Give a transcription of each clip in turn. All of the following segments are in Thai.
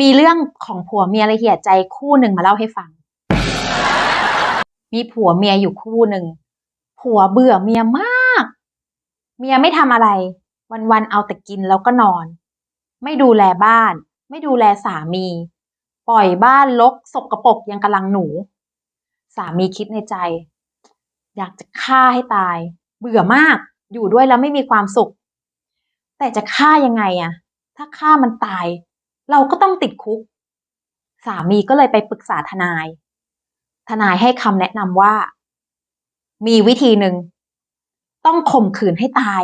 มีเรื่องของผัวเมียละเหียดใจคู่หนึ่งมาเล่าให้ฟัง มีผัวเมียอยู่คู่หนึ่ง ผัวเบื่อเมียมาก เมียไม่ทำอะไร วันๆเอาแต่กินแล้วก็นอน ไม่ดูแลบ้าน ไม่ดูแลสามี ปล่อยบ้านรกสกรปรกยังกำลังหนู สามีคิดในใจ อยากจะฆ่าให้ตาย เบื่อมาก อยู่ด้วยแล้วไม่มีความสุข แต่จะฆ่ายังไงอะถ้าฆ่ามันตาย เราก็ต้องติดคุก สามีก็เลยไปปรึกษาทนาย ทนายให้คำแนะนำว่า มีวิธีหนึ่ง ต้องข่มขืนให้ตาย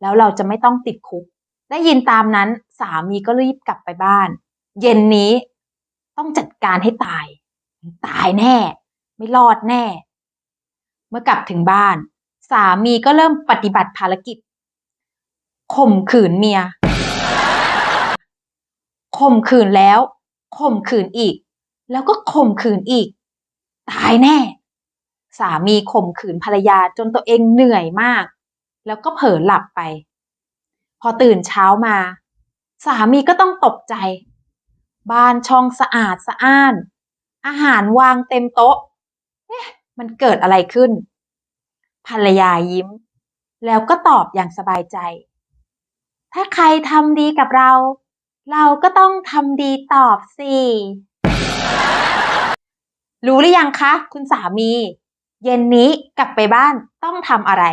แล้วเราจะไม่ต้องติดคุก ได้ยินตามนั้น สามีก็รีบกลับไปบ้าน เย็นนี้ต้องจัดการให้ตาย ตายแน่ ไม่รอดแน่ เมื่อกลับถึงบ้าน สามีก็เริ่มปฏิบัติภารกิจข่มขืนเมีย ข่มขืนแล้วข่มขืนอีก แล้วก็ข่มขืนอีก ตายแน่ สามีข่มขืนภรรยาจนตัวเองเหนื่อยมาก แล้วก็เผลอหลับไป พอตื่นเช้ามา สามีก็ต้องตกใจ บ้านช่องสะอาดสะอ้าน อาหารวางเต็มโต๊ะเอ๊ะมันเกิดอะไรขึ้น ภรรยายิ้ม แล้วก็ตอบอย่างสบายใจ ถ้าใครทำดีกับเรา เราก็ต้องทำดีตอบสิ รู้หรือยังคะ คุณสามี เย็นนี้กลับไปบ้านต้องทำอะไร